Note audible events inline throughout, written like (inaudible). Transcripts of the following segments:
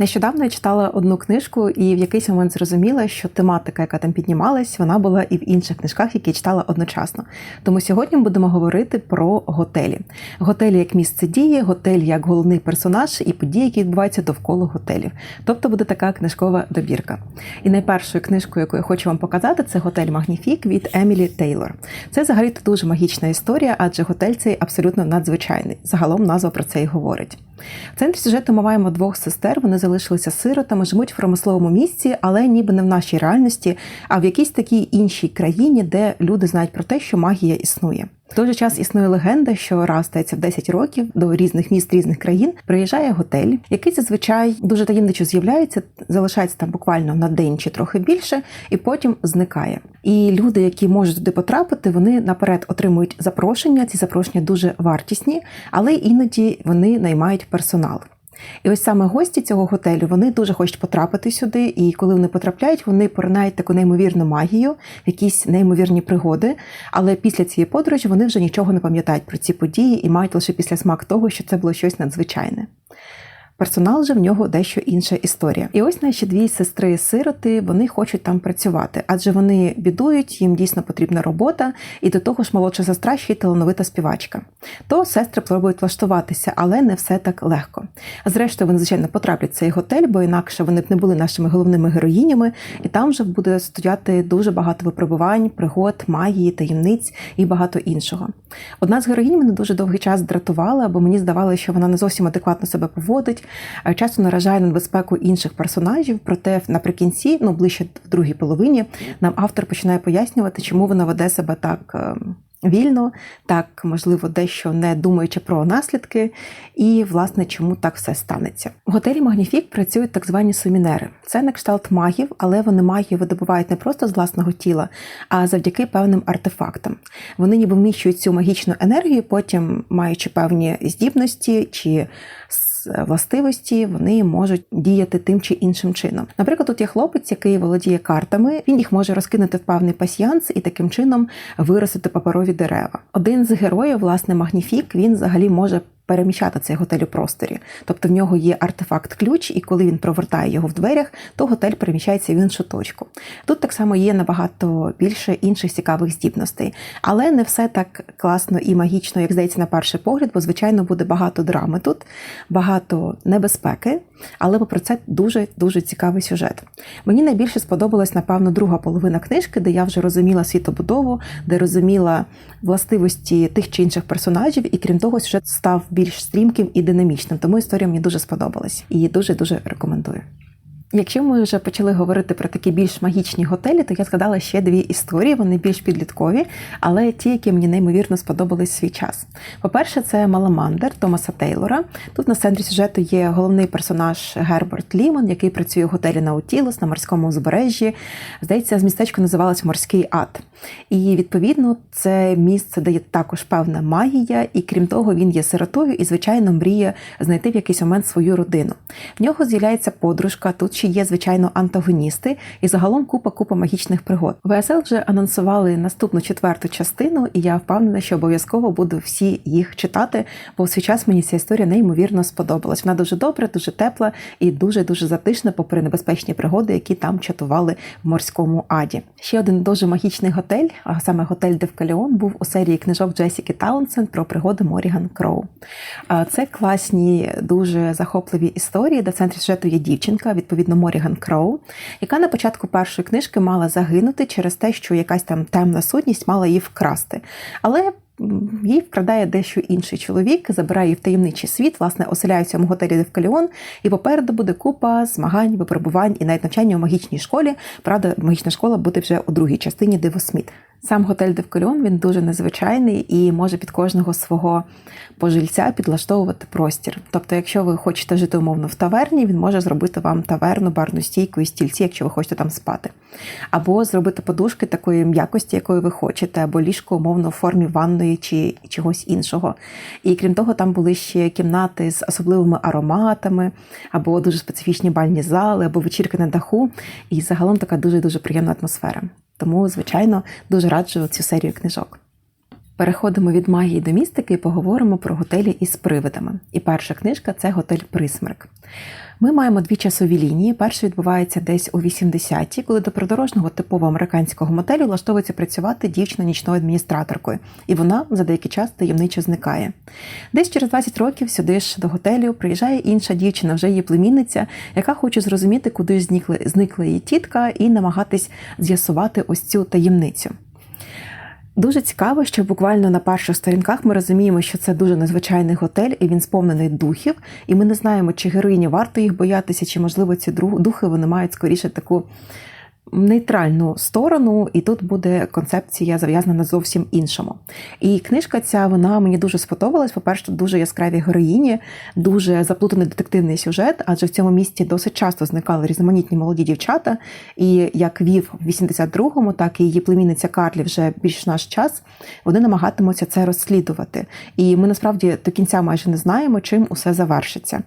Нещодавно я читала одну книжку, і в якийсь момент зрозуміла, що тематика, яка там піднімалась, вона була і в інших книжках, які я читала одночасно. Тому сьогодні будемо говорити про готелі. Готелі як місце дії, готель як головний персонаж і події, які відбуваються довкола готелів. Тобто буде така книжкова добірка. І найпершою книжкою, яку я хочу вам показати, це готель Магніфік від Емілі Тейлор. Це взагалі дуже магічна історія, адже готель цей абсолютно надзвичайний. Загалом назва про це і говорить. В центрі сюжету ми маємо двох сестер. Вони залишилися сиротами, живуть в промисловому місці, але ніби не в нашій реальності, а в якійсь такій іншій країні, де люди знають про те, що магія існує. В той же час існує легенда, що раз стається в 10 років до різних міст різних країн приїжджає готель, який зазвичай дуже таємничо з'являється, залишається там буквально на день чи трохи більше, і потім зникає. І люди, які можуть туди потрапити, вони наперед отримують запрошення. Ці запрошення дуже вартісні, але іноді вони наймають персонал. І ось саме гості цього готелю вони дуже хочуть потрапити сюди, і коли вони потрапляють, вони поринають таку неймовірну магію, якісь неймовірні пригоди. Але після цієї подорожі вони вже нічого не пам'ятають про ці події і мають лише після смак того, що це було щось надзвичайне. Персонал же в нього дещо інша історія. І ось наші дві сестри-сироти вони хочуть там працювати, адже вони бідують, їм дійсно потрібна робота, і до того ж молодша сестра ще й талановита співачка. То сестри пробують влаштуватися, але не все так легко. Зрештою, вони звичайно потраплять в цей готель, бо інакше вони б не були нашими головними героїнями, і там вже буде стояти дуже багато випробувань, пригод, магії, таємниць і багато іншого. Одна з героїнь мене дуже довгий час дратувала, бо мені здавалося, що вона не зовсім адекватно себе поводить часто наражає на небезпеку інших персонажів. Проте наприкінці, ну ближче в другій половині, нам автор починає пояснювати, чому вона веде себе так. Вільно, так можливо, дещо не думаючи про наслідки, і власне чому так все станеться. В готелі Магніфік працюють так звані сумінери. Це на кшталт магів, але вони магію видобувають не просто з власного тіла, а завдяки певним артефактам. Вони ніби вміщують цю магічну енергію, потім маючи певні здібності чи властивості, вони можуть діяти тим чи іншим чином. Наприклад, тут є хлопець, який володіє картами, він їх може розкинути в певний пасьянс і таким чином виростити паперові дерева. Один з героїв, власне, Магніфік, він взагалі може переміщати цей готель у просторі. Тобто в нього є артефакт-ключ, і коли він провертає його в дверях, то готель переміщається в іншу точку. Тут так само є набагато більше інших цікавих здібностей, але не все так класно і магічно, як здається, на перший погляд, бо звичайно буде багато драми тут, багато небезпеки. Але попри це дуже дуже цікавий сюжет. Мені найбільше сподобалась, напевно, друга половина книжки, де я вже розуміла світобудову, де розуміла властивості тих чи інших персонажів, і крім того, сюжет став більш стрімким і динамічним. Тому історія мені дуже сподобалась і дуже дуже рекомендую. Якщо ми вже почали говорити про такі більш магічні готелі, то я згадала ще дві історії, вони більш підліткові, але ті, які мені неймовірно сподобались свій час. По-перше, це Маламандер Томаса Тейлора. Тут на центрі сюжету є головний персонаж Герберт Лімон, який працює в готелі Наутілус на морському узбережжі. Здається, з містечко називалось Морський ад. І відповідно це місце, де є також певна магія, і крім того, він є сиротою і, звичайно, мріє знайти в якийсь момент свою родину. В нього з'являється подружка. Тут ще є, звичайно, антагоністи і загалом купа-купа магічних пригод. ВСЛ вже анонсували наступну четверту частину, і я впевнена, що обов'язково буду всі їх читати, бо в свій час мені ця історія неймовірно сподобалась. Вона дуже добра, дуже тепла і дуже дуже затишна, попри небезпечні пригоди, які там чатували в морському аді. Ще один дуже магічний готель, а саме готель Девкаліон, був у серії книжок Джесіки Таунсенд про пригоди Моріган Кроу. Це класні, дуже захопливі історії, де центрі сюжету є дівчинка, відповідно відповідно Моріган Кроу, яка на початку першої книжки мала загинути через те, що якась там темна сутність мала її вкрасти. Але їй вкрадає дещо інший чоловік, забирає її в таємничий світ, власне, оселяє в цьому готелі Девкаліон, і попереду буде купа змагань, випробувань і навіть навчання у магічній школі. Правда, магічна школа буде вже у другій частині Дивосміт. Сам готель Девкольон він дуже незвичайний і може під кожного свого пожильця підлаштовувати простір. Тобто, якщо ви хочете жити умовно в таверні, він може зробити вам таверну, барну стійку і стільці, якщо ви хочете там спати. Або зробити подушки такої м'якості, якої ви хочете, або ліжко умовно в формі ванної чи чогось іншого. І крім того, там були ще кімнати з особливими ароматами, або дуже специфічні бальні зали, або вечірки на даху. І загалом така дуже дуже приємна атмосфера. Тому, звичайно, дуже раджу цю серію книжок. Переходимо від магії до містики і поговоримо про готелі із привидами. І перша книжка це готель Присмерк. Ми маємо дві часові лінії. Перша відбувається десь у 80-ті, коли до придорожного типового американського мотелю влаштовується працювати дівчина нічною адміністраторкою, і вона за деякий час таємничо зникає. Десь через 20 років сюди ж до готелю приїжджає інша дівчина, вже її племінниця, яка хоче зрозуміти, куди ж зникла її тітка, і намагатись з'ясувати ось цю таємницю. Дуже цікаво, що буквально на перших сторінках ми розуміємо, що це дуже незвичайний готель, і він сповнений духів. І ми не знаємо, чи героїні варто їх боятися, чи можливо ці духи вони мають скоріше таку нейтральну сторону, і тут буде концепція зав'язана на зовсім іншому. І книжка ця вона мені дуже сподобалась. По-перше, дуже яскраві героїні, дуже заплутаний детективний сюжет, адже в цьому місті досить часто зникали різноманітні молоді дівчата. І як вів в 82-му, так і її племінниця Карлі вже більш наш час, вони намагатимуться це розслідувати. І ми насправді до кінця майже не знаємо, чим усе завершиться.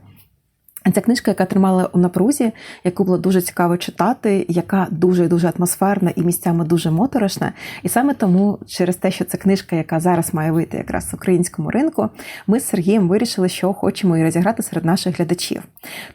Ця книжка, яка тримала у напрузі, яку було дуже цікаво читати, яка дуже дуже атмосферна і місцями дуже моторошна. І саме тому, через те, що це книжка, яка зараз має вийти якраз в українському ринку, ми з Сергієм вирішили, що хочемо її розіграти серед наших глядачів.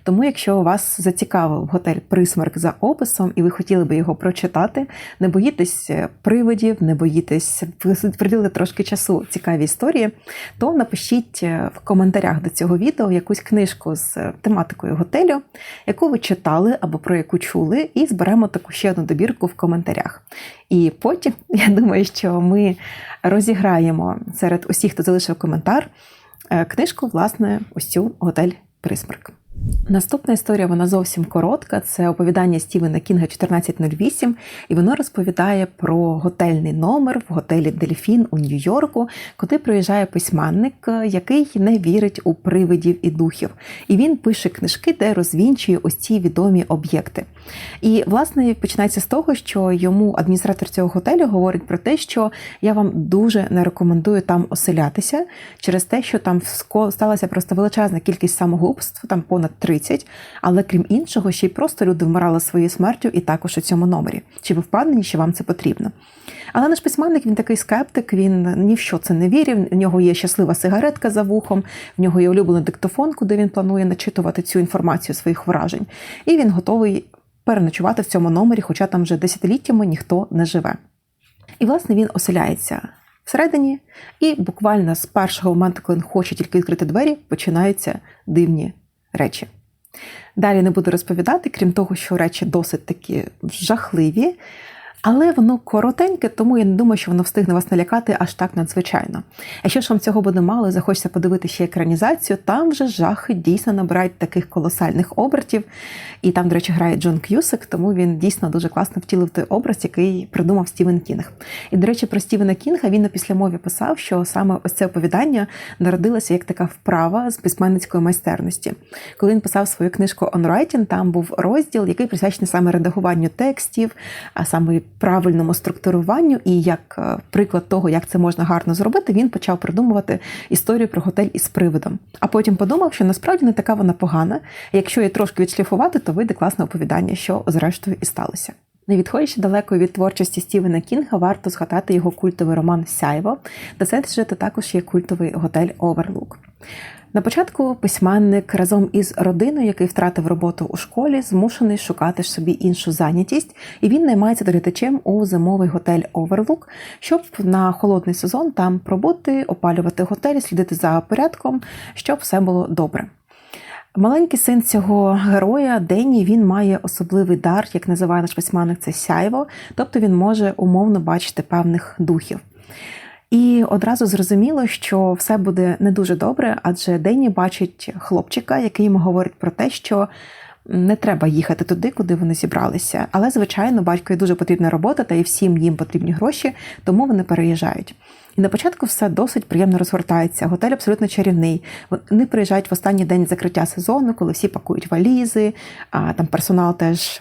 Тому, якщо вас зацікавив готель Присмерк за описом, і ви хотіли би його прочитати, не боїтесь привидів, не боїтесь (laughs) приділити трошки часу цікаві історії, то напишіть в коментарях до цього відео якусь книжку з тим тематикою готелю, яку ви читали або про яку чули, і зберемо таку ще одну добірку в коментарях. І потім, (laughs) я думаю, що ми розіграємо серед усіх, хто залишив коментар, е, книжку, власне, ось цю готель Присмерк. Наступна історія вона зовсім коротка. Це оповідання Стівена Кінга 1408, і воно розповідає про готельний номер в готелі Дельфін у Нью-Йорку, куди приїжджає письменник, який не вірить у привидів і духів. І він пише книжки, де розвінчує ось ці відомі об'єкти. І, власне, починається з того, що йому адміністратор цього готелю говорить про те, що я вам дуже не рекомендую там оселятися через те, що там сталася просто величезна кількість самогубств, там понад 30, але крім іншого, ще й просто люди вмирали своєю смертю і також у цьому номері. Чи ви впевнені, що вам це потрібно? Але наш письменник він такий скептик, він ні в що це не вірив. В нього є щаслива сигаретка за вухом, в нього є улюблений диктофон, куди він планує начитувати цю інформацію своїх вражень. І він готовий переночувати в цьому номері, хоча там вже десятиліттями ніхто не живе. І, власне, він оселяється всередині, і буквально з першого моменту, коли він хоче тільки відкрити двері, починаються дивні речі. Далі не буду розповідати, крім того, що речі досить такі жахливі. Але воно коротеньке, тому я не думаю, що воно встигне вас налякати аж так надзвичайно. Якщо ж вам цього буде мало захочеться подивитися ще екранізацію, там вже жахи дійсно набирають таких колосальних обертів. І там, до речі, грає Джон К'юсик, тому він дійсно дуже класно втілив той образ, який придумав Стівен Кінг. І, до речі, про Стівена Кінга він на післямові писав, що саме ось це оповідання народилося як така вправа з письменницької майстерності. Коли він писав свою книжку «On Writing», там був розділ, який присвячений саме редагуванню текстів, а саме правильному структуруванню, і як е, приклад того, як це можна гарно зробити, він почав придумувати історію про готель із привидом. А потім подумав, що насправді не така вона погана. Якщо її трошки відшліфувати, то вийде класне оповідання, що зрештою і сталося. Не відходячи далеко від творчості Стівена Кінга, варто згадати його культовий роман Сяйво, де сюжету також є культовий готель Оверлук. На початку письменник разом із родиною, який втратив роботу у школі, змушений шукати собі іншу зайнятість, і він наймається доглядачем у зимовий готель Оверлук, щоб на холодний сезон там пробути, опалювати готель, слідити за порядком, щоб все було добре. Маленький син цього героя Денні він має особливий дар, як називає наш письменник, це сяйво, тобто він може умовно бачити певних духів. І одразу зрозуміло, що все буде не дуже добре, адже Денні бачить хлопчика, який йому говорить про те, що не треба їхати туди, куди вони зібралися. Але, звичайно, батькові дуже потрібна робота, та і всім їм потрібні гроші, тому вони переїжджають. І на початку все досить приємно розгортається. Готель абсолютно чарівний. Вони приїжджають в останній день закриття сезону, коли всі пакують валізи, а там персонал теж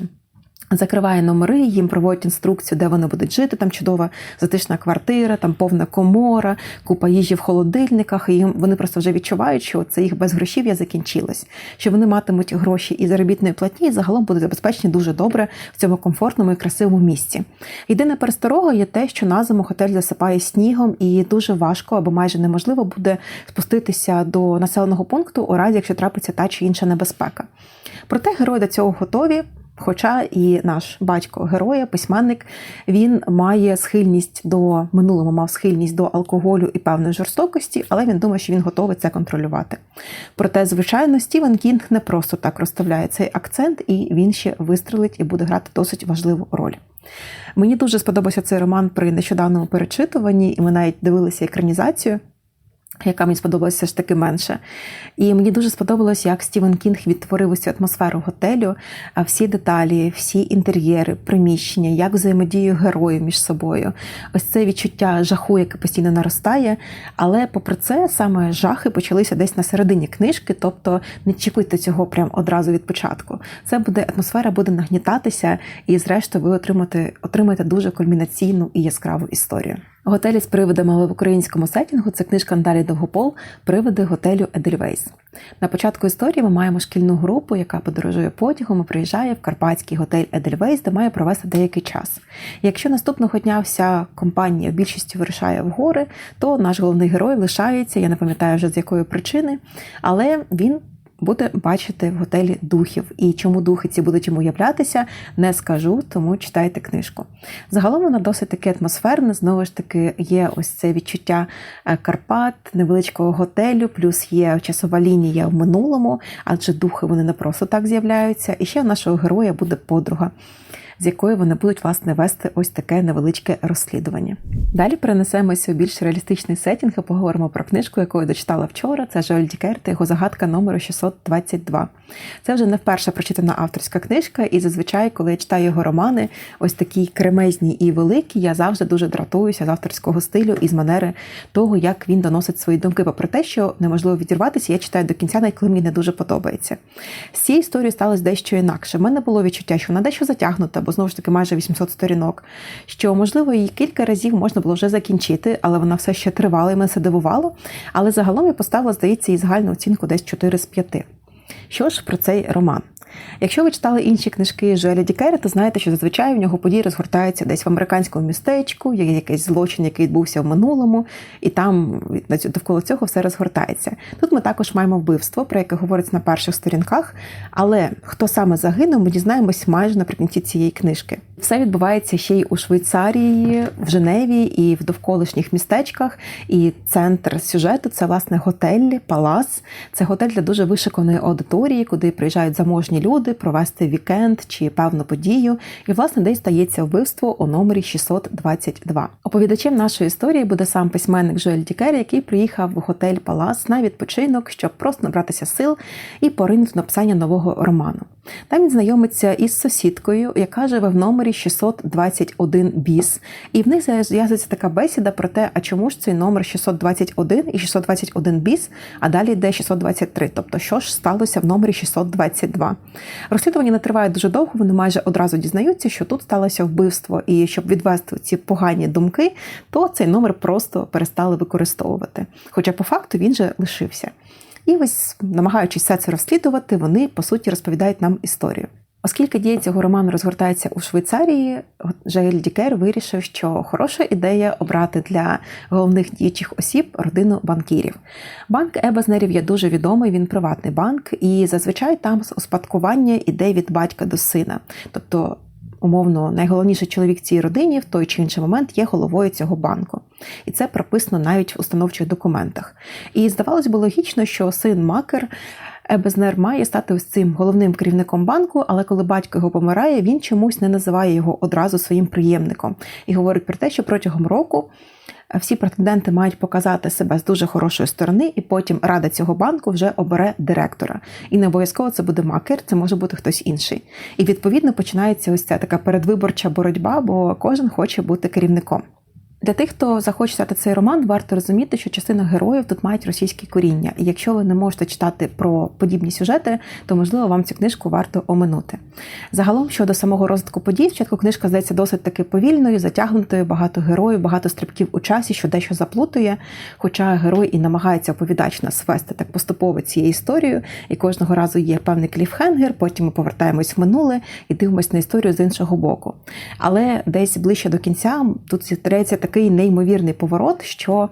Закриває номери, їм проводять інструкцію, де вони будуть жити. Там чудова затишна квартира, там повна комора, купа їжі в холодильниках. І їм вони просто вже відчувають, що це їх безгрошів'я закінчилось, що вони матимуть гроші і заробітної платні, і загалом будуть забезпечені дуже добре в цьому комфортному і красивому місці. Єдина пересторога є те, що на зиму готель засипає снігом, і дуже важко або майже неможливо буде спуститися до населеного пункту у разі, якщо трапиться та чи інша небезпека. Проте герої до цього готові. Хоча і наш батько героя, письменник, він має схильність до минулого, мав схильність до алкоголю і певної жорстокості, але він думає, що він готовий це контролювати. Проте, звичайно, Стівен Кінг не просто так розставляє цей акцент, і він ще вистрелить і буде грати досить важливу роль. Мені дуже сподобався цей роман при нещодавному перечитуванні, і ми навіть дивилися екранізацію яка мені сподобалася ж таки менше. І мені дуже сподобалось, як Стівен Кінг відтворив цю атмосферу готелю, а всі деталі, всі інтер'єри, приміщення, як взаємодію героїв між собою. Ось це відчуття жаху, яке постійно наростає. Але, попри це, саме жахи почалися десь на середині книжки, тобто не чекуйте цього прямо одразу від початку. Це буде атмосфера, буде нагнітатися, і, зрештою, ви отримаєте, отримаєте дуже кульмінаційну і яскраву історію. Готелі з привидами, в українському сетінгу це книжка Андалі Довгопол Привиди готелю Едельвейс. На початку історії ми маємо шкільну групу, яка подорожує потягом і приїжджає в карпатський готель Едельвейс, де має провести деякий час. Якщо наступного дня вся компанія в більшості вирушає в гори, то наш головний герой лишається, я не пам'ятаю вже з якої причини, але він буде бачити в готелі духів. І чому духи ці будуть йому являтися, не скажу, тому читайте книжку. Загалом вона досить таки атмосферна. Знову ж таки, є ось це відчуття е, Карпат, невеличкого готелю, плюс є часова лінія в минулому, адже духи вони не просто так з'являються. І ще у нашого героя буде подруга з якої вони будуть власне вести ось таке невеличке розслідування. Далі перенесемося у більш реалістичний сетінг і поговоримо про книжку, яку я дочитала вчора. Це Жоель Дікер та його загадка номеру 622. Це вже не вперше прочитана авторська книжка, і зазвичай, коли я читаю його романи, ось такі кремезні і великі, я завжди дуже дратуюся з авторського стилю і з манери того, як він доносить свої думки. Попри те, що неможливо відірватися, я читаю до кінця, навіть коли мені не дуже подобається. З цією історією сталося дещо інакше. У мене було відчуття, що вона дещо затягнута бо знову ж таки майже 800 сторінок. Що, можливо, її кілька разів можна було вже закінчити, але вона все ще тривала і мене це дивувало. Але загалом я поставила, здається, її загальну оцінку десь 4 з 5. Що ж про цей роман? Якщо ви читали інші книжки Жоеля Дікера, то знаєте, що зазвичай в нього події розгортаються десь в американському містечку, є якийсь злочин, який відбувся в минулому, і там довкола цього все розгортається. Тут ми також маємо вбивство, про яке говориться на перших сторінках, але хто саме загинув, ми дізнаємось майже наприкінці цієї книжки. Все відбувається ще й у Швейцарії, в Женеві і в довколишніх містечках. І центр сюжету це власне готель, палац. Це готель для дуже вишиканої аудиторії, куди приїжджають заможні люди провести вікенд чи певну подію. І, власне, десь стається вбивство у номері 622. Оповідачем нашої історії буде сам письменник Жоель Дікер, який приїхав в готель Палац на відпочинок, щоб просто набратися сил і поринути написання нового роману. Там він знайомиться із сусідкою, яка живе в номері 621 біс, і в них зв'язується така бесіда про те, а чому ж цей номер 621 і 621 біс, а далі йде 623. Тобто, що ж сталося в номері 622. Розслідування не триває дуже довго, вони майже одразу дізнаються, що тут сталося вбивство, і щоб відвести ці погані думки, то цей номер просто перестали використовувати. Хоча по факту він же лишився. І ось, намагаючись все це розслідувати, вони по суті розповідають нам історію. Оскільки дія цього роману розгортається у Швейцарії, Жаель Дікер вирішив, що хороша ідея обрати для головних діючих осіб родину банкірів. Банк Ебезнерів є дуже відомий, він приватний банк, і зазвичай там успадкування іде від батька до сина. Тобто умовно, найголовніший чоловік цій родині в той чи інший момент є головою цього банку. І це прописано навіть в установчих документах. І здавалось би логічно, що син Макер. Ебезнер має стати ось цим головним керівником банку, але коли батько його помирає, він чомусь не називає його одразу своїм приємником і говорить про те, що протягом року всі претенденти мають показати себе з дуже хорошої сторони, і потім рада цього банку вже обере директора. І не обов'язково це буде макер, це може бути хтось інший. І відповідно починається ось ця така передвиборча боротьба, бо кожен хоче бути керівником. Для тих, хто захоче читати цей роман, варто розуміти, що частина героїв тут мають російські коріння. І якщо ви не можете читати про подібні сюжети, то можливо вам цю книжку варто оминути. Загалом щодо самого розвитку подій, спочатку книжка здається досить таки повільною, затягнутою, багато героїв, багато стрибків у часі, що дещо заплутує. Хоча герой і намагається оповідач нас вести так поступово цією історією, і кожного разу є певний кліфхенгер, потім ми повертаємось в минуле і дивимося на історію з іншого боку. Але десь ближче до кінця тут зістається такий неймовірний поворот, що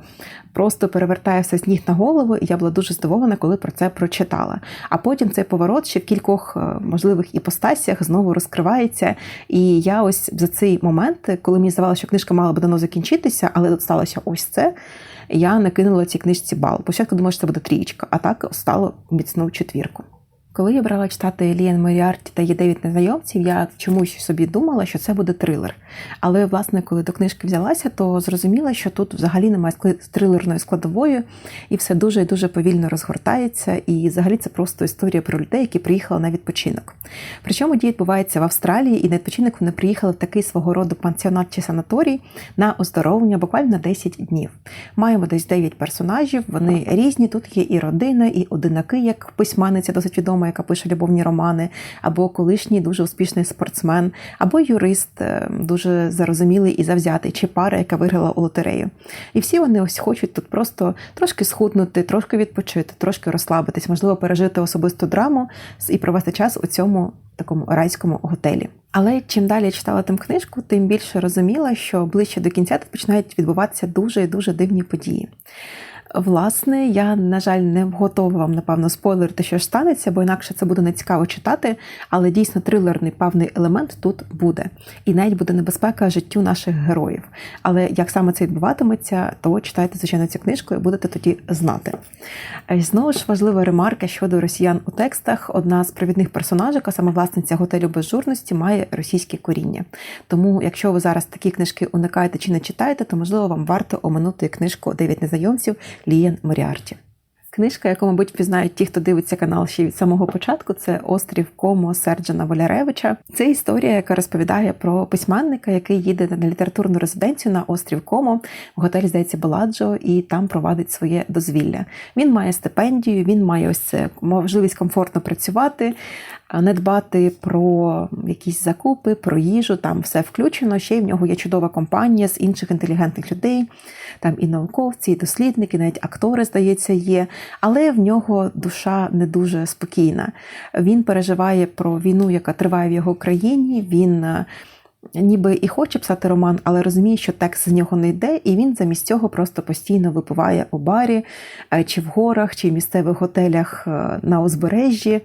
просто перевертає все з ніг на голову, і я була дуже здивована, коли про це прочитала. А потім цей поворот ще в кількох е, можливих іпостасіях знову розкривається. І я ось за цей момент, коли мені здавалося, що книжка мала би давно закінчитися, але сталося ось це. Я накинула цій книжці бал. Спочатку думала, що це буде трієчка, а так стало міцну четвірку. Коли я брала читати Лієн Моріарті та її дев'ять незнайомців, я чомусь собі думала, що це буде трилер. Але, власне, коли до книжки взялася, то зрозуміла, що тут взагалі немає трилерної складової, і все дуже і дуже повільно розгортається. І взагалі це просто історія про людей, які приїхали на відпочинок. Причому дія відбувається в Австралії, і на відпочинок вони приїхали в такий свого роду пансіонат чи санаторій на оздоровлення буквально на 10 днів. Маємо десь 9 персонажів, вони різні. Тут є і родина, і одинаки, як письменниця досить відома, яка пише любовні романи, або колишній дуже успішний спортсмен, або юрист, е, дуже зарозумілий і завзятий, чи пара, яка виграла у лотерею. І всі вони ось хочуть тут просто трошки схуднути, трошки відпочити, трошки розслабитись, можливо, пережити особисту драму і провести час у цьому такому райському готелі. Але чим далі я читала тим книжку, тим більше розуміла, що ближче до кінця тут починають відбуватися дуже і дуже дивні події. Власне, я, на жаль, не готова вам, напевно, спойлерити, що ж станеться, бо інакше це буде нецікаво читати, але дійсно трилерний певний елемент тут буде. І навіть буде небезпека життю наших героїв. Але як саме це відбуватиметься, то читайте, звичайно, цю книжку і будете тоді знати. Знову ж важлива ремарка щодо росіян у текстах. Одна з провідних персонажів, а саме власниця готелю безжурності, має російське коріння. Тому, якщо ви зараз такі книжки уникаєте чи не читаєте, то можливо вам варто оминути книжку Дев'ять незнайомців. Лієн Моріарті. Книжка, яку, мабуть, пізнають ті, хто дивиться канал ще від самого початку, це Острів Комо Серджана Воляревича. Це історія, яка розповідає про письменника, який їде на літературну резиденцію на острів Комо в готелі, здається, Баладжо, і там провадить своє дозвілля. Він має стипендію, він має ось це можливість комфортно працювати, не дбати про якісь закупи, про їжу. Там все включено. Ще й в нього є чудова компанія з інших інтелігентних людей. Там і науковці, і дослідники, навіть актори, здається, є. Але в нього душа не дуже спокійна. Він переживає про війну, яка триває в його країні. Він е, ніби і хоче писати роман, але розуміє, що текст з нього не йде, і він замість цього просто постійно випиває у барі, е, чи в горах, чи в місцевих готелях е, на узбережжі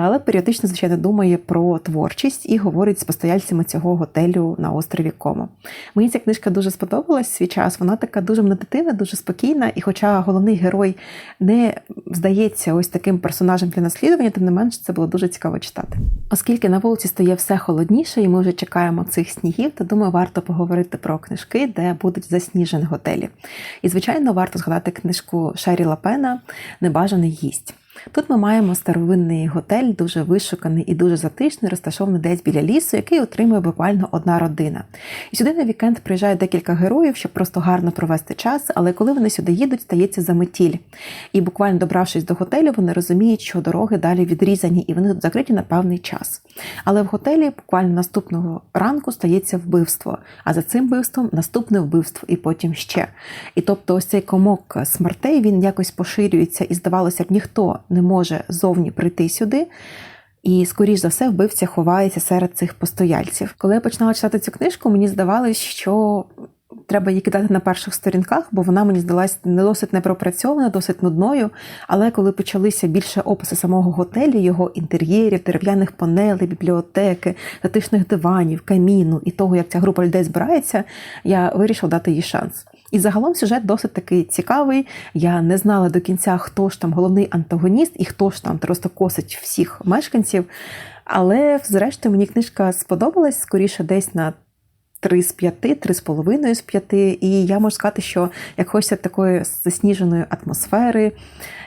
але періодично, звичайно, думає про творчість і говорить з постояльцями цього готелю на острові Комо. Мені ця книжка дуже сподобалась свій час. Вона така дуже медитивна, дуже спокійна. І, хоча головний герой не здається ось таким персонажем для наслідування, тим не менш це було дуже цікаво читати. Оскільки на вулиці стає все холодніше, і ми вже чекаємо цих снігів, то думаю, варто поговорити про книжки, де будуть засніжені готелі. І, звичайно, варто згадати книжку Шері Лапена Небажаний гість. Тут ми маємо старовинний готель, дуже вишуканий і дуже затишний, розташований десь біля лісу, який отримує буквально одна родина. І сюди на вікенд приїжджає декілька героїв, щоб просто гарно провести час, але коли вони сюди їдуть, стається заметіль. І буквально добравшись до готелю, вони розуміють, що дороги далі відрізані і вони тут закриті на певний час. Але в готелі буквально наступного ранку стається вбивство, а за цим вбивством наступне вбивство, і потім ще. І тобто, ось цей комок смертей він якось поширюється, і здавалося б, ніхто не може зовні прийти сюди. І, скоріш за все, вбивця ховається серед цих постояльців. Коли я починала читати цю книжку, мені здавалось, що треба її кидати на перших сторінках, бо вона мені здалась не досить непропрацьована, досить нудною. Але коли почалися більше описи самого готелю, його інтер'єрів, дерев'яних панелей, бібліотеки, затишних диванів, каміну і того, як ця група людей збирається, я вирішила дати їй шанс. І загалом сюжет досить такий цікавий. Я не знала до кінця, хто ж там головний антагоніст і хто ж там просто косить всіх мешканців. Але, зрештою, мені книжка сподобалась скоріше десь на 3 з 5, 3,5 з 5. І я можу сказати, що як хочеться такої засніженої атмосфери,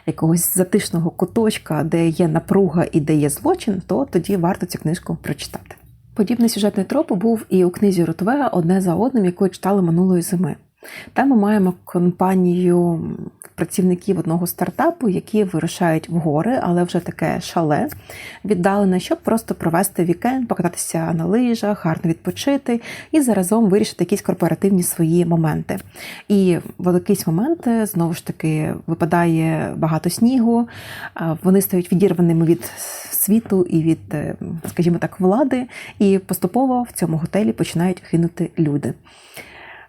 якогось затишного куточка, де є напруга і де є злочин, то тоді варто цю книжку прочитати. Подібний сюжетний троп був і у книзі Ротвега одне за одним, яку я читала минулої зими. Там ми маємо компанію працівників одного стартапу, які вирушають в гори, але вже таке шале віддалене, щоб просто провести вікенд, покататися на лижах, гарно відпочити і заразом вирішити якісь корпоративні свої моменти. І в якийсь момент знову ж таки випадає багато снігу, вони стають відірваними від світу і від, е, скажімо так, влади, і поступово в цьому готелі починають гинути люди.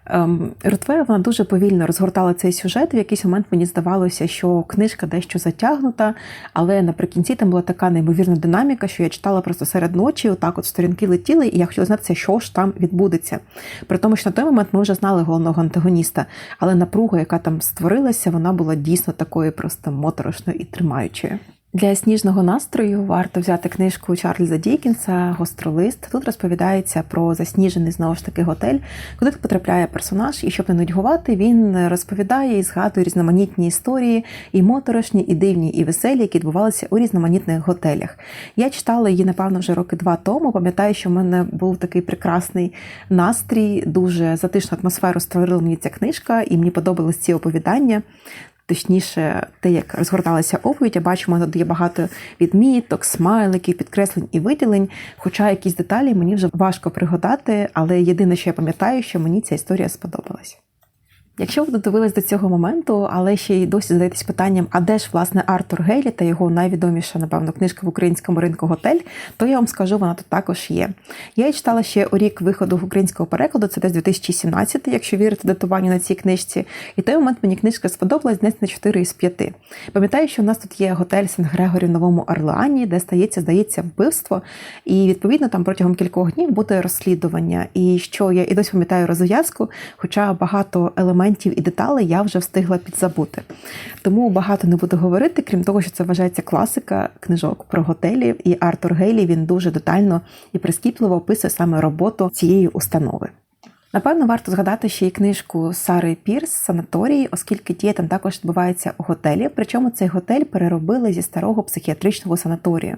Ем, Ротве вона дуже повільно розгортала цей сюжет. В якийсь момент мені здавалося, що книжка дещо затягнута, але наприкінці там була така неймовірна динаміка, що я читала просто серед ночі, отак от сторінки летіли, і я хотіла знатися, що ж там відбудеться. При тому, що на той момент ми вже знали головного антагоніста, але напруга, яка там створилася, вона була дійсно такою просто моторошною і тримаючою. Для сніжного настрою варто взяти книжку Чарльза Дікінса Гостролист. Тут розповідається про засніжений знову ж таки готель, куди потрапляє персонаж, і щоб не нудьгувати, він розповідає і згадує різноманітні історії, і моторошні, і дивні, і веселі, які відбувалися у різноманітних готелях. Я читала її, напевно, вже роки два тому. Пам'ятаю, що в мене був такий прекрасний настрій, дуже затишну атмосферу створила мені ця книжка, і мені подобались ці оповідання точніше, те, як розгорталася оповідь, я бачимо, тут є багато відміток, смайликів, підкреслень і виділень. Хоча якісь деталі мені вже важко пригадати, але єдине, що я пам'ятаю, що мені ця історія сподобалась. Якщо ви додивились до цього моменту, але ще й досі задаєтесь питанням, а де ж власне Артур Гейлі та його найвідоміша, напевно, книжка в українському ринку готель, то я вам скажу, вона тут також є. Я її читала ще у рік виходу українського перекладу, це десь 2017, якщо вірити датуванню на цій книжці. І той момент мені книжка сподобалась десь на 4 із 5. Пам'ятаю, що у нас тут є готель Сен-Грегорі в Новому Орлеані, де стається, здається, вбивство. І відповідно там протягом кількох днів буде розслідування. І що я і досі пам'ятаю розв'язку, хоча багато елементів моментів і деталей я вже встигла підзабути. Тому багато не буду говорити, крім того, що це вважається класика книжок про готелі, і Артур Гейлі він дуже детально і прискіпливо описує саме роботу цієї установи. Напевно, варто згадати ще й книжку Сари Пірс Санаторії, оскільки дія там також відбувається у готелі. Причому цей готель переробили зі старого психіатричного санаторію.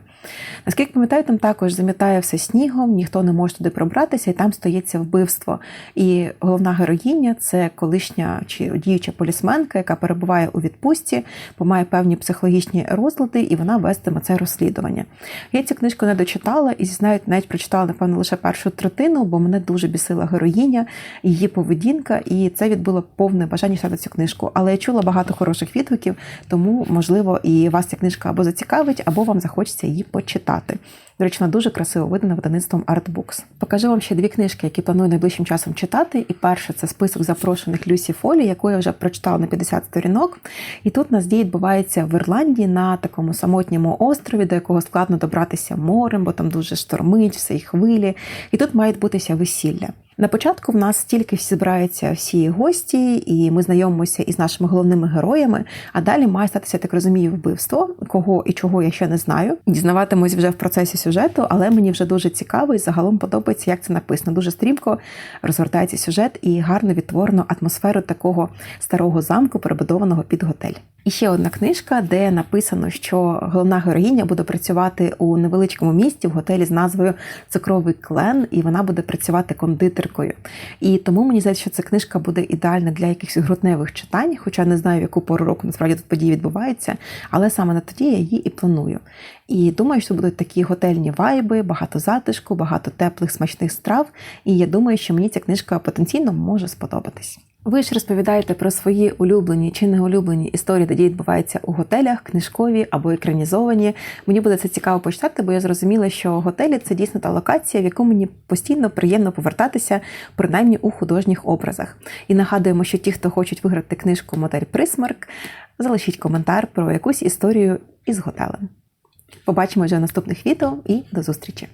Наскільки пам'ятаю, там також замітає все снігом, ніхто не може туди пробратися, і там стоїться вбивство. І головна героїня це колишня чи діюча полісменка, яка перебуває у відпустці, бо має певні психологічні розлади, і вона вестиме це розслідування. Я цю книжку не дочитала і зізнаю, навіть прочитала, напевно, лише першу третину, бо мене дуже бісила героїня її поведінка, і це відбуло повне бажання читати цю книжку. Але я чула багато хороших відгуків, тому можливо і вас ця книжка або зацікавить, або вам захочеться її почитати. До речі, вона дуже красиво видана видавництвом Artbooks. Покажу вам ще дві книжки, які планую найближчим часом читати. І перше це список запрошених Люсі Фолі, яку я вже прочитала на 50 сторінок. І тут нас дій відбувається в Ірландії на такому самотньому острові, до якого складно добратися морем, бо там дуже штормить, все і хвилі. І тут має бутися весілля. На початку в нас тільки збираються всі гості, і ми знайомимося із нашими головними героями. А далі має статися, так розумію, вбивство, кого і чого я ще не знаю. Дізнаватимусь вже в процесі сюжету, але мені вже дуже цікаво і загалом подобається, як це написано. Дуже стрімко розгортається сюжет і гарно відтворено атмосферу такого старого замку, перебудованого під готель. І ще одна книжка, де написано, що головна героїня буде працювати у невеличкому місті в готелі з назвою Цукровий клен, і вона буде працювати кондитеркою. І тому мені здається, що ця книжка буде ідеальна для якихось грудневих читань, хоча не знаю, в яку пору року насправді тут події відбуваються, але саме на тоді я її і планую. І думаю, що будуть такі готельні вайби, багато затишку, багато теплих смачних страв. І я думаю, що мені ця книжка потенційно може сподобатись. Ви ж розповідаєте про свої улюблені чи неулюблені історії, де дії відбуваються у готелях, книжкові або екранізовані. Мені буде це цікаво почитати, бо я зрозуміла, що готелі це дійсно та локація, в яку мені постійно приємно повертатися, принаймні у художніх образах. І нагадуємо, що ті, хто хочуть виграти книжку Модель Присмарк, залишіть коментар про якусь історію із готелем. Побачимо вже в наступних відео і до зустрічі!